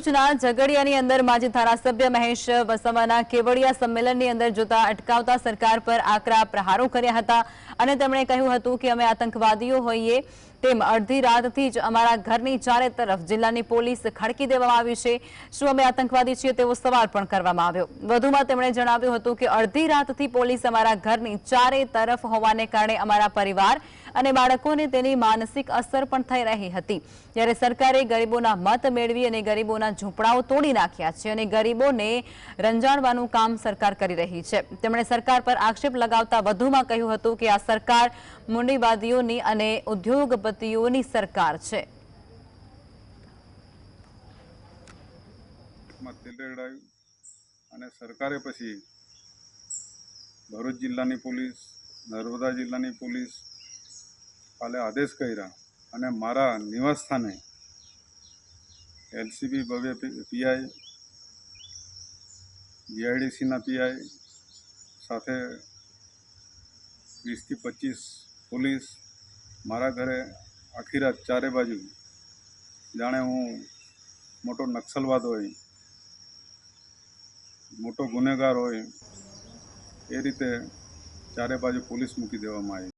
ભરૂચના ઝઘડિયાની અંદર માજી ધારાસભ્ય મહેશ વસાવાના કેવડિયા સંમેલનની અંદર જોતા અટકાવતા સરકાર પર આકરા પ્રહારો કર્યા હતા અને તેમણે કહ્યું હતું કે અમે આતંકવાદીઓ હોઈએ તેમ અડધી રાતથી જ અમારા ઘરની ચારે તરફ જિલ્લાની પોલીસ ખડકી દેવામાં આવી છે. શું અમે આતંકવાદી છીએ તેવો સવાલ પણ કરવામાં આવ્યો. વધુમાં તેમણે જણાવ્યું હતું કે અડધી રાતથી પોલીસ અમારા ઘરની ચારે તરફ હોવાને કારણે અમારા પરિવાર અને બાળકોને તેની માનસિક અસર પણ થઈ રહી હતી. જ્યારે સરકારે ગરીબોના મત મેળવી અને ગરીબોના ઝૂંપડાઓ તોડી નાખ્યા છે અને ગરીબોને રંજાડવાનું કામ સરકાર કરી રહી છે. તેમણે સરકાર પર આક્ષેપ લગાવતા વધુમાં કહ્યું હતું કે આ સરકાર મૂડીવાદીઓની અને ઉદ્યોગપતિઓની સરકાર છે. અને સરકારે પછી ભરૂચ જિલ્લાની પોલીસ, નર્મદા જિલ્લાની પોલીસ કાલે આદેશ કર્યા અને મારા નિવાસ સ્થાને એલસીબી ભવ્ય પીઆઈ જીઆઈડીસીના પીઆઈ સાથે વીસથી પચીસ પોલીસ મારા ઘરે આખી રાત ચારે બાજુ. જાણે હું મોટો નક્સલવાદ હોય, મોટો ગુનેગાર હોય, એ રીતે ચારે બાજુ પોલીસ મૂકી દેવામાં આવી.